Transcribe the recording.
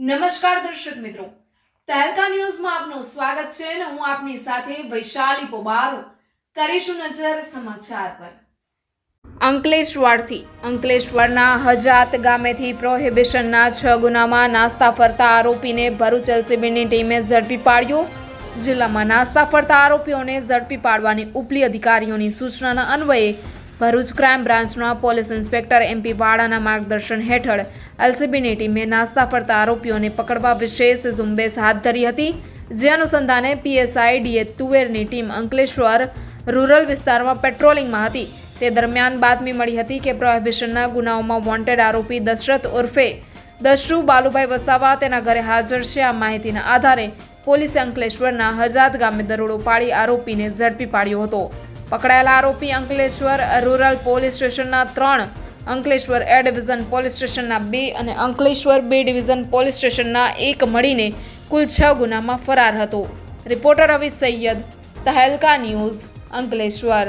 નમસ્કાર દર્શક મિત્રો. તહેલકા ન્યૂઝમાં આપનું સ્વાગત છે અને હું આપની સાથે વૈશાલી પોબારો કરીશું નજર સમાચાર પર. અંકલેશ્વરથી, અંકલેશ્વરના હજાત ગામેથી પ્રોહિબિશનના છ ગુનામાં નાસ્તા ફરતા આરોપીને ભરૂચ એલસીબીની ટીમે ઝડપી પાડ્યો. જિલ્લામાં નાસ્તા ફરતા આરોપીઓને ઝડપી પાડવાની ઉપલી અધિકારીઓની સૂચનાના અન્વયે ભરૂચ ક્રાઇમ બ્રાન્ચના પોલીસ ઇન્સ્પેક્ટર એમપી વાડાના માર્ગદર્શન હેઠળ એલસીબીની ટીમે નાસ્તા ફરતા આરોપીઓને પકડવા વિશેષ ઝુંબેશ હાથ ધરી હતી. જે અનુસંધાને પીએસઆઈ ડીએ તુવેરની ટીમ અંકલેશ્વર રૂરલ વિસ્તારમાં પેટ્રોલિંગમાં હતી. તે દરમિયાન બાતમી મળી હતી કે પ્રોહિબિશનના ગુનાઓમાં વોન્ટેડ આરોપી દશરથ ઉર્ફે દશરુ બાલુભાઈ વસાવા તેના ઘરે હાજર છે. આ માહિતીના આધારે પોલીસે અંકલેશ્વરના હજાત ગામે દરોડો પાડી આરોપીને ઝડપી પાડ્યો હતો. પકડાયેલા આરોપી અંકલેશ્વર રૂરલ પોલીસ સ્ટેશનના ત્રણ, અંકલેશ્વર એ ડિવિઝન પોલીસ સ્ટેશનના બે અને અંકલેશ્વર બે ડિવિઝન પોલીસ સ્ટેશનના એક મળીને કુલ છ ગુનામાં ફરાર હતો. Reporter Ravi Sayed Tehelka news Ankleshwar.